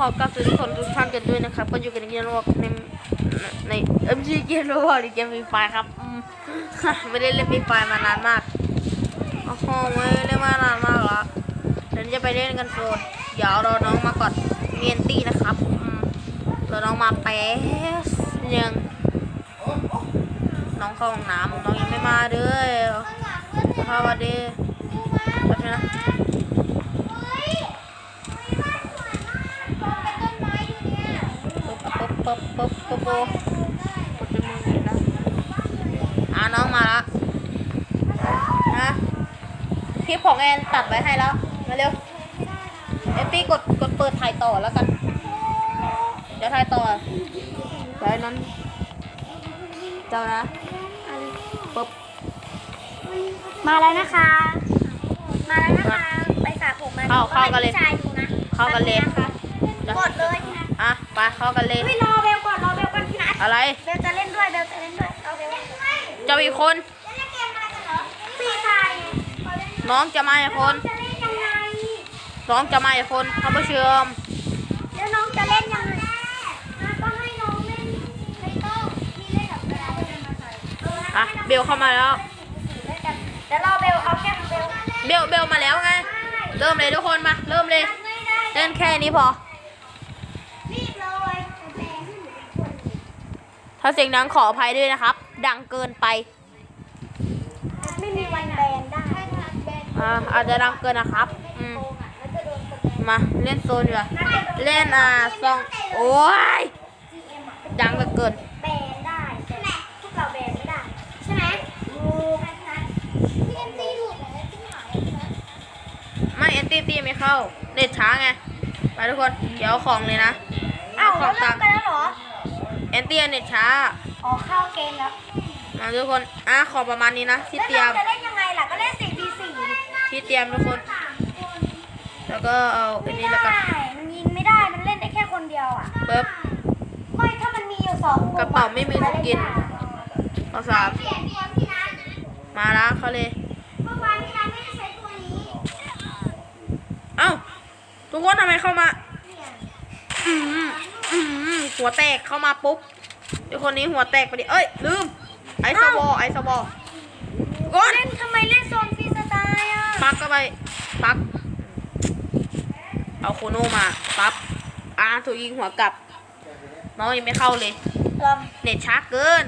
ขอกราบสวัสดีทุกคนทุกท่านกันด้วยนะครับ ก็อยู่กันในเกมโลกในในเอ็มจีเกมโลกหรือเกมฟรีไฟครับอืมไม่ได้เล่นฟรีไฟมานานมากโอ้โหไม่ได้เล่นมานานมากแล้วเดี๋ยวจะไปเล่นกันโซนเดี๋ยวรอน้องมาก่อนเมียนตี้นะครับอืมรอน้องมาแป๊บยังน้องเข้าห้องน้ำน้องยังไม่มาเลยสวัสดีแป๊บนึงนะ ปุ๊บปุ๊บปุ๊บปุ๊บปุ๊บปุ๊บปุ๊บจมูกเห็นะอ่าน้องมาละนะคลิปของแอนตัดไว้ให้แล้วมาเร็วเอฟปี้กดกดเปิดถ่ายต่อแล้วกัน เดี๋ยวถ่ายต่อแล้วนั้น เจ้านะปุ๊บมาแล้วนะคะ มาแล้วนะคะ ไปสระผมมาเข้าเข้ากันเลย ดูนะเข้ากันเลย กดเลยนะ ไปเข้ากันเลยไม่รอเบลก่อนรอเบลก่อนพี่นัทอะไร เบลจะเล่นด้วยเบลจะเล่นด้วยเอาเบลเล่นเจ้าอีกคนเกมอะไรกันเหรอฟรีไฟร์ขอเล่นน้องจะมาอีกคน จะเล่นยังไงน้องจะมาอีกคนท่านผู้ชมแล้วน้องจะเล่นยังไงก็ให้น้องเล่นไม่ต้องพี่เล่นกับเบลเล่นมาใส่เอออะเบลเข้ามาแล้วเล่นกันเดี๋ยวรอเบลเอาแค่เบลเบลเบลมาแล้วไง เริ่มเลยทุกคนมา เริ่มเลย ไม่ได้ เล่นแค่นี้พอ ถ้าเสียงดังขออภัยด้วยนะครับ ดังเกินไป ไม่มีวันแบนได้แบนอ่าอาจจะดังเกินนะครับ อืมโกงอะแล้วจะโดนสแบนมาเล่นโซนดีกว่าเล่นอ่าซอง โอ้ย GM อะดังเหลือเกิน แบนได้ใช่ไหมพวกเราแบนไม่ได้ ใช่ไหมดูใช่ไหมพี่เอ็มตีดูดเลยที่หายนะไม่เอนตี้ตี้ไม่เข้าเน็ตช้าไง ไปทุกคน เดี๋ยวเอาของเลยนะอ้าวขเราองเริ่ตามมกันแล้วเหรอ เอนตี้เน็ตช้า อ๋อเข้าเกมแล้วมาทุกคน อะขอประมาณนี้นะที่แล้วเตรียเรามจะเล่นยังไงล่ะ ก็เล่น 4v4 ที่เตรียมทุกคนแล้วก็เอาอันไม่นี้แล้วกันได้มันยิงไม่ได้ มันเล่นได้แค่คนเดียวอะ ปึ๊บ ไม่ ถ้ามันมีอยู่สองคนกระเป๋าไม่มีสกินข้อสามเปลี่ยนเปลี่ยนพี่นัทมาละเขาเลย เมื่อวานพี่นัทไม่ได้ใช้ตัวนี้ เอ้า ทุกคนทำไมเข้ามาอืมอืม หัวแตกเข้ามาปุ๊บไอคนนี้หัวแตกไปดิเอ้ยลืมไอซ์บอลไอซ์บอลกดเล่นทำไมเล่นโซนฟรีสไตล์อะปักเข้าไปปัก เอาโคโนมาปั๊บอ่าถูกยิงหัวกลับน้องยังไม่เข้าเลยลองเน็ตช้าเกิน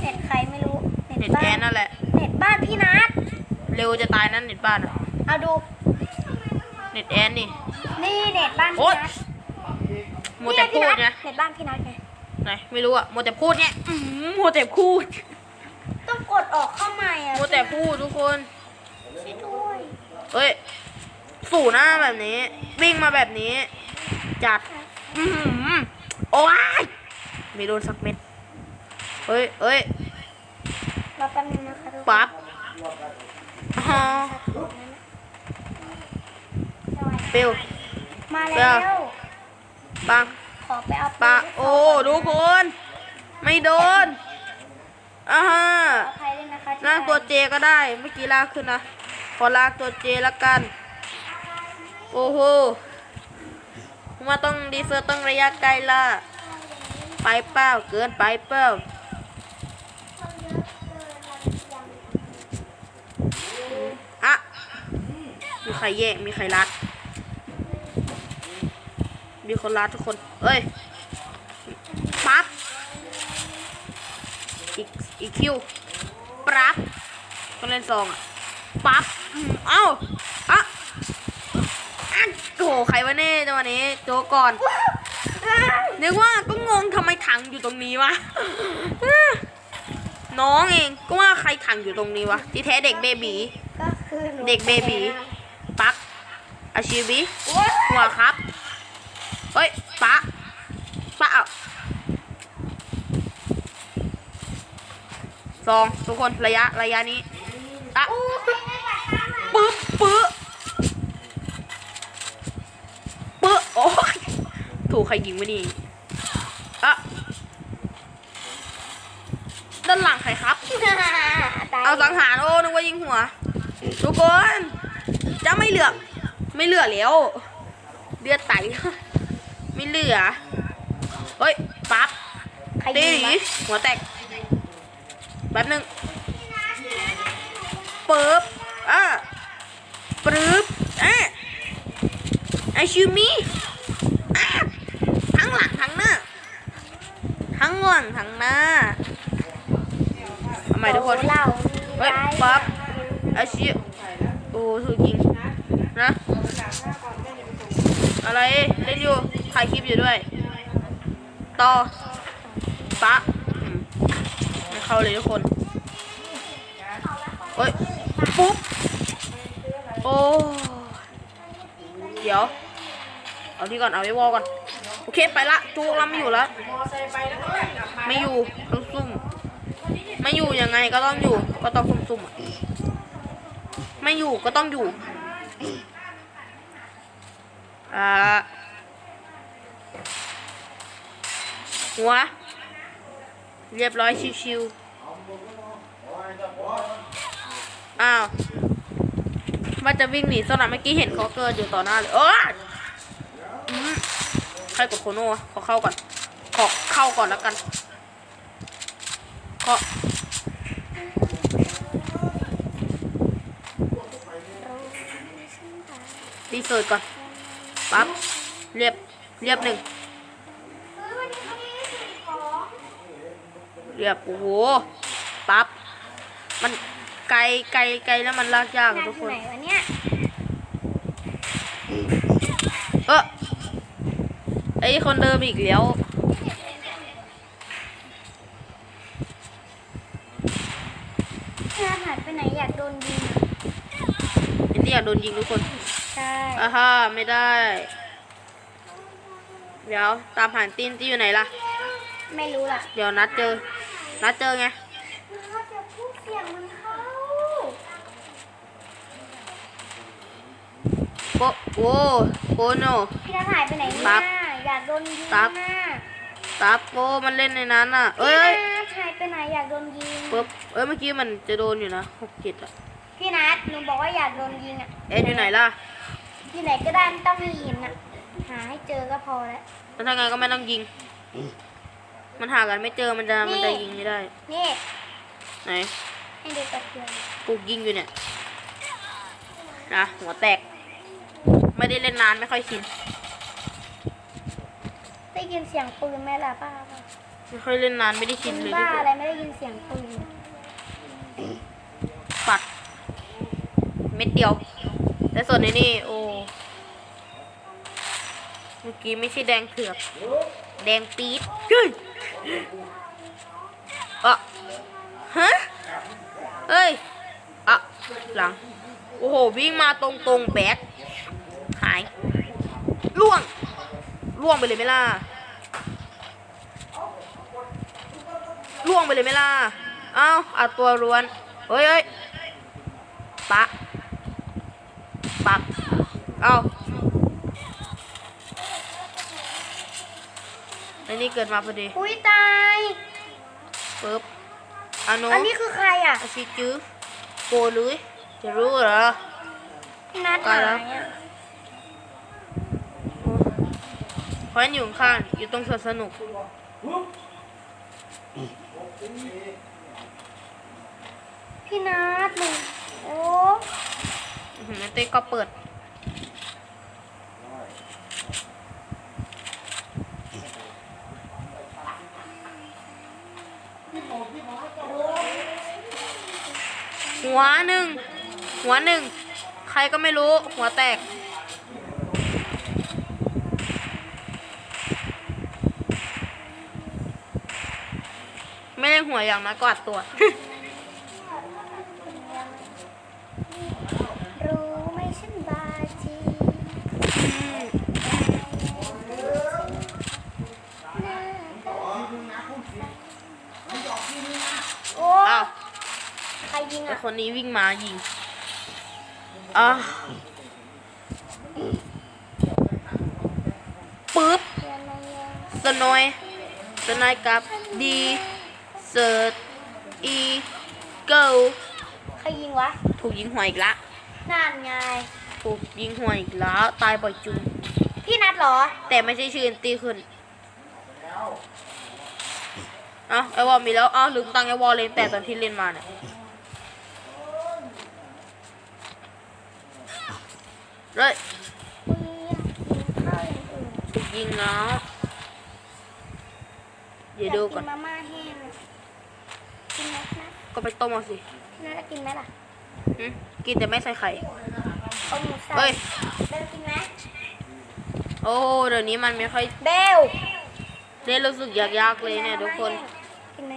เน็ตใครไม่รู้ เน็ตแกนนั่นแหละ เน็ตบ้านพี่นัทเร็วจะตายนั่นเน็ตบ้านอะเอาดู เน็ตแอนนี่ นี่เน็ตบ้านโอ๊พี่ยนัท มัวแต่พูดเน็นะตบ้านพี่นัทไงไหนไม่รู้อะมัวแต่พูดเนี่ยอื้อหือมัวแต่พูดต้องกดออกเข้าใหม่อะมัวแต่พูดทุกคนช่วยด้วยเอ้ยสู่หน้าแบบนี้ วิ่งมาแบบนี้ จัดอือหือโอ้ยไม่โดนสักเม็ดเฮ้ยเอ้ยรอแป๊บนึงนะคะทุกคนปั๊บอ๋อเปลวมาเดี๋แล้ยวว ปังขอไปเอาปะโอ้ทุกคน ไม่โดนอ่าฮะเอาใครเล่นนะคะที่ลากตัวเจก็ได้เมื่อกี้ลากขึ้นนะขอลากตัวเจละกัน โอ้โหมาต้องดีเซอร์ต้องระยะไกลละไปเป้าเกินไปเป้าอะมีใครแย่งมีใครรัด มีคนรัดทุกคน เอ้ย ปั๊บ อีก อีกคิว ปั๊บต้องเล่นซองอะ ปั๊บอืมเอ้าอะอะโอ้โหใครวะเน่จังหวะนี้โจกก่อนนึกว่าก็งงทำไมถังอยู่ตรงนี้วะ น้องเองก็ว่าใครถังอยู่ตรงนี้วะ ที่แท้เด็กเบบีก็คือหนูเด็กเบบีปักอาชีบีโอ๊ยหัวครับ เฮ้ยปะปะเอาสองทุกคนระยะระยะนี้อะอู้ปึ๊บปึ๊บปึ๊บโอ้ยถูกใครยิงไม่นี่อะด้านหลังใครครับ เอาสังหารโอ้นึกว่ายิงหัว ทุกคน จะไม่เหลือ ไม่เหลือแล้ว เลือดไต ไม่เหลือ เฮ้ย ปั๊บใครตียิงหนีวะ หัวแตก แป๊บหนึงปึ๊บอะปึ๊บอะไอชิมีอะทั้งหลังทั้งหน้า ทั้งหลังทั้งหน้าทำไมทุกคนโอ้เหล่าเฮ้ยปั๊บไอชิโอ้ถูกยิงนะ อะไร เล่นอยู่ ถ่ายคลิปอยู่ด้วย ต่อปะไม่เข้าเลยทุกคนเฮ้ย ปุ๊บ โอ้ เดี๋ยว เอาที่ก่อน เอาไว้วอลก่อน โอเคไปละจูกเราไม่อยู่แล้ว ไม่อยู่ต้องซุ่ม ไม่อยู่ยังไงก็ต้องอยู่ ก็ต้องซุ่มๆอะไม่อยู่ก็ต้องอยู่ อ่า หัว เรียบร้อยชิวๆ อ้าวว่าจะวิ่งหนีสนามเมื่อกี้เห็นเขาเกิดอยู่ต่อหน้าเลยโอ้ยใครกดโคโน่วะขอเข้าก่อน ขอเข้าก่อนแล้วกัน ขอรีเสิร์ชก่อน ปั๊บ เรียบ เรียบหนึ่ง เรียบโอ้โหปั๊บมันไกลไกลไกลแล้วมันลากยากอะงานทุกอคยู่นไหนวะเนี่ยเออไอคนเดิมอีกแล้วงานหายไปไหนอยากโดนยิงอะเอ็นดี้อยากโดนยิงทุกคนใช่อ่าฮ่าไม่ได้ เดี๋ยวตามหาตีนที่อยู่ไหนล่ะ ไม่รู้ล่ะ เดี๋ยวนัดเจอ นัดเจอไงเราจะพูดเสียงมันเข้าโปโอ้โปโนพี่นัทหายไปไหนเนี่ปั๊ยบอยากโดนยิงปั๊บน่ะตับโปมันเล่นในนั้นอะ เอ้พี่ยนัทหายไปไหนอยากโดนยิงปุ๊บเอ้ยเมื่อกี้มันจะโดนอยู่นะหกเจ็ดอะพี่นัทหนูบอกว่าอยากโดนยิงอะ เอ็นอยู่ไหนล่ะที่ไหนก็ได้ไม่ต้องมีหินอะ หาให้เจอก็พอแล้วแล้วถ้าไงนก็ไม่ต้องยิง มันหากันไม่เจอมันจะมันจะยิงไม่ได้ นี่ไหนให้ดูตะเกียงปลูกยิงอยู่เนี่ยนะหัวแตก ไม่ได้เล่นนานไม่ค่อยชินได้ยินเสียงปืนไหมล่ะป้าไม่ค่อยเล่นนานไม่ได้ชิเป็นนเลยบ้าทุกคอะไรนไม่ได้ยินเสียงปืนปัด เม็ดเดียว แต่ส่วนในนี่โอ้เมื่อกี้ไม่ใช่แดงเผือก แดงปี๊ดเฮ้ยอะฮะเฮ้ยอะหลัง โอ้โห วิ่งมาตรงตรงๆแบกหาย ล่วง ล่วงไปเลยไหมล่ะ ล่วงไปเลยไหมล่ะ เอ้าอัดตัวรวน เฮ้ยเฮ้ยปะปัก เอ้า นนี้เกิดมาพอดีอุ้ยตายปึ๊บอานุอันนี้คือใครอะอาชิจื้อโกลุยจะรู้เหรอพี่นัทตาหายแล้วยอะเพราะฉะนั้นอยู่ข้างๆอยู่ตรงสวนสนุกพี่นัทหนึ่งโอ้อื้อหือเต้ก็เปิด หัวหนึ่งหัวหนึ่งใครก็ไม่รู้หัวแตก ไม่ได้หัวอย่างนะกอดตัว รู้ไหมฉันบาจีโอ้ อ้าว ใคร ยิงไออะคนนี้วิ่งมายิงอะปึ๊บสโนยสนายกับดีเซิร์ตอีเกิลใครยิงวะถูกยิงหัวอีกละ นั่นไง ถูกยิงหัวอีกแล้วตายบ่อยจุง พี่นัดเหรอ แต่ไม่ใช่ชื่อเอนตี้ขึ้นเอ้าไอวอลมีแล้วอ้าวลืมตั้งไอวอลเลยแต่ตอนที่เล่นมาเนี่ย เลยยิงแล้วเดี๋ยวดูก่อนมาม่าแห้งกินไหมนะก็ไปต้มเอาสิพี่นัดจะกินไหมล่ะหึกินแต่ไม่ใส่ไข่เอาหมูสับเฮ้ยเบลกินไหมโอ้เดี๋ยวนี้มันไม่ค่อยเบลได้รู้สึกยากๆเลยเนี่ยทุกคนกินไหม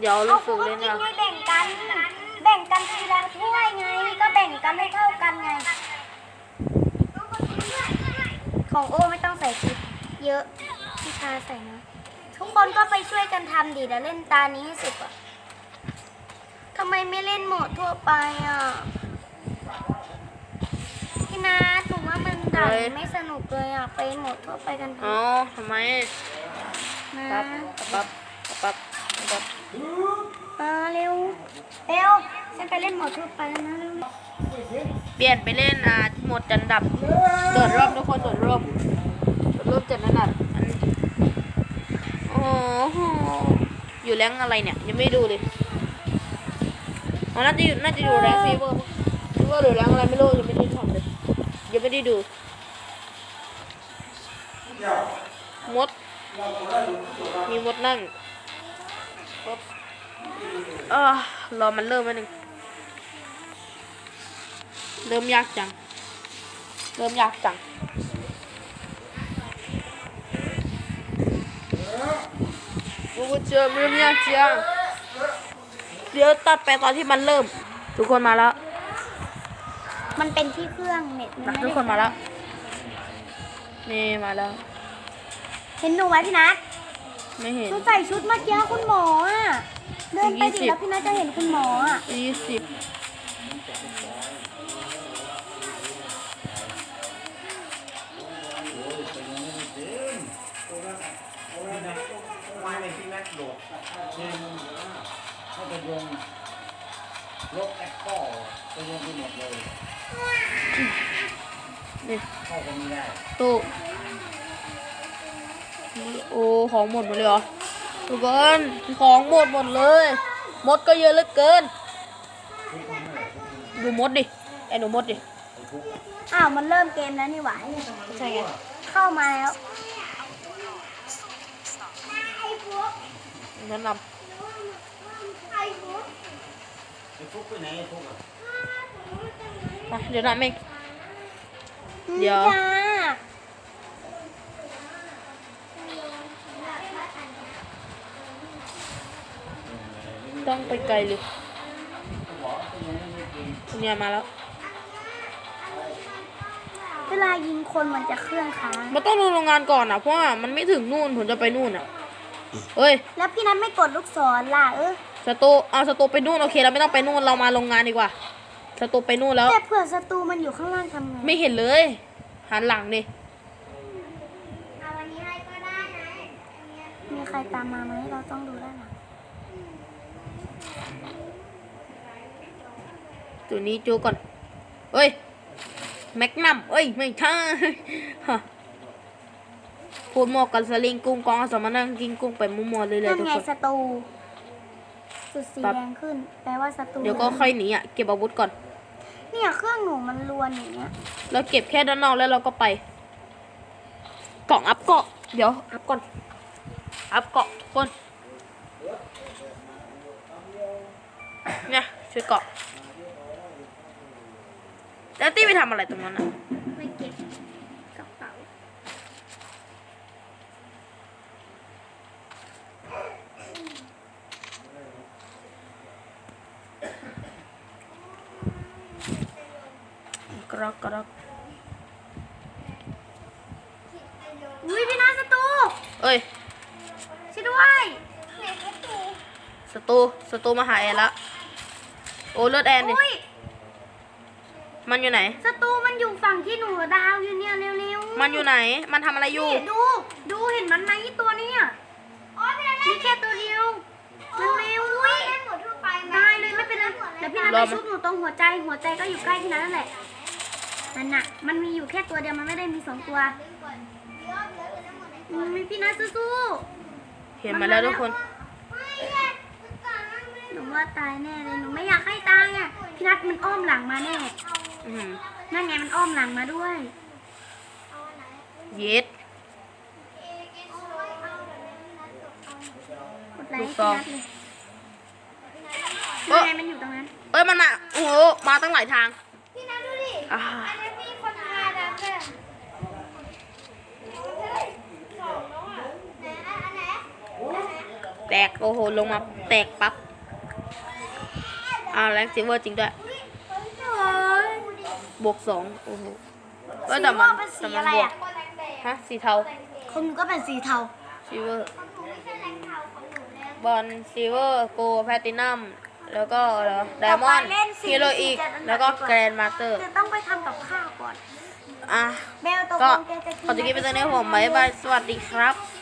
เดี๋ยวเอารู้คุสึณกก็เล่นกินยากให้แบ่งกันแบ่ งกันทีละถ้วยไง ก็แบ่งกันให้เท่ากันไง ของโอ้ไม่ต้องใส่พริกเยอะพี่พาใส่นะทุกคนก็ไปช่วยกันทำดิแล้วเล่นตานี้ให้สุดอะทำไมไม่เล่นโหมดทั่วไปอะพี่นาหนูว่ามันด่าไม่สนุกเลยอะไปโหมดทั่วไปกันเถอ๋ออะทำไมนะปั๊บปั๊บปั๊บปั๊บ มาเร็ว เร็ว ฉันไปเล่นหมดทั่วไปแล้วนะเร็วเปลี่ยนไปเล่นอ่าโหมดจันดับโดดร่มทุกคนโดดร่มโดดร่มจันดับอันโอ้โหอยู่แรงอะไรเนี่ยยังไม่ดูเลยอ๋อน่าจะอยู่น่าจะอยู่แรงฟีเวอร์ฟีเวอร์หรือแรงอะไรไม่รู้ยังไม่ได้ทำเลยยังไม่ได้ดูมด มีมดนั่งปุ๊บ เออรอมันเริ่มมาหนึ่งเริ่มยากจัง เริ่มยากจังโอ้เจอเริ่มยากจัง เดี๋ยวตัดไปตอนที่มันเริ่ม ทุกคนมาแล้ว มันเป็นที่เครื่องเน็ตมันนะไม่ทุกได้คนมาแล้ว นี่มาแล้ว เห็นหนูไหมพี่นัทไม่เห็นหนูใส่ชุดเมื่อกี้คุณหมออะ เดินไปยี่สิดิบแล้วพี่นัทจะเห็นคุณหมออะยี่สิบไม้ในที่แม็กโดดเช่นถ้าจะยงลบแอปเปิลจะยงไปหมดเลยนี่เข้าก็ไม่ได้ตู้โอ้ของหมดหมดเลยเหรอ ทุกคนของหมดหมดเลย มดก็เยอะเหลือเกิน ดูมดดิ ไอ้หนูมดดิ อ้าวมันเริ่มเกมแล้วนี่หว่าใช่ไง เข้ามาแล้วแนะนไอ้ฟุกไปไหนไอ้ฟุกอะำมาเดี๋ยวนะเมงเดี๋ยว จ้าต้องไปไกลเลยเนี่ยมาแล้ว เวลายิงคนมันจะเครื่องค้างมันต้องดูโรงงานก่อนอะ เพราะว่ามันไม่ถึงนู่นผมจะไปนู่นอะเฮ้ย แล้วพี่นัทไม่กดลูกศรล่ะเออสตูเอาสตูไปนู่นโอเคเราไม่ต้องไปนู่นเรามาโรงงานดีกว่าสตูไปนู่นแล้ว แต่เผื่อศัตรูมันอยู่ข้างล่างทำไงไม่เห็นเลย หันหลังดิเอาวันนี้ให้ก็ได้นะมีใครตามมาไหมเราต้องดูด้านหลัง ตัวนี้จูก่อนเฮ้ย แม็กนัมเอ้ย ไม่ใช่ฮะพูดหมอกกันสลิงกุ้งกองสมานั่งกินกุ้งไปมั่วๆเลยเลยนั่นทุกไงคนศัตรูจุดสีปั๊บแดงขึ้น แปลว่าศัตรู เดี๋ยวก็ค่อยหนีอะ เก็บอาวุธก่อน เนี่ยเครื่องหนูมันรวนอย่างเงี้ยแล้วเก็บแค่ด้านนอกแล้วเราก็ไป กล่องอัพเกาะ เดี๋ยวอัพก่อน อัพเกาะทุกคน เนี่ยช่วยเกาะ แล้วตี้ไปทำอะไรตรงนั้นอะไม่เก็บกระเป๋ากรอกกรอกอุ้ยพี่นาศัตรูเอ้ยช่วยด้วยไหนศัตรูสตูสตูมาหาแอนละโอ้เลือดแอนดิ อุ้ย มันอยู่ไหน ศัตรูมันอยู่ฝั่งที่หนูดาวอยู่เนี่ยเร็วๆมันอยู่ไหน มันทำอะไรอยู่ นี่ดู ดูเห็นมันไหมตัวเนี้ยมีแค่ตัวเดียวเร็วๆอุ้ยได้เลยไม่เป็นไรเดี๋ยวพี่นัทรอไปมาชุบหนูตรงหัวใจหัวใจก็อยู่ใกล้พี่นัทนั่นแหละนั่นน่ะมันมีอยู่แค่ตัวเดียวมันไม่ได้มีสองตัวอืมพี่นัทสู้เห็นมาแล้วทุกคน ๆหนูว่าตายแน่เลยหนูไม่อยากให้ตายอะพี่นัทมันอ้อมหลังมาแน่อืม นั่นไงมันอ้อมหลังมาด้วย เย็ด กดไลค์ลูให้กซพี่องนัทเลยนั่นไงมันอยู่ตรงนั้น เอ้ยมันมา โอ้โห มาตั้งหลายทาง พี่นัทดูดิ อ่า อันนี้มีคนพาดังเลยสองแล้วอะไหนอันไหนแตกโอ้โหลงมาแตกปั๊บอ่าแรงซิเวอร์จริงด้วย บวกสองโอ้โหเอ้ยแต่มันเป็นสีแต่มัอะไรบวกอะฮะสีเทาของหนูก็เป็นสีเทาซิเวอร์บอลซิเวอร์โกแพลตินัมแล้วก็อะไรไดมอนด์ฮีโรอีก แล้วก็แกรนด์มาสเตอร์ จะต้องไปทำกับข้าวก่อน อะ เบลตกก็ลงแกจะกิน ขอจะกินไปตรงนี้ผมบ๊ายบายสวัสดีครับไ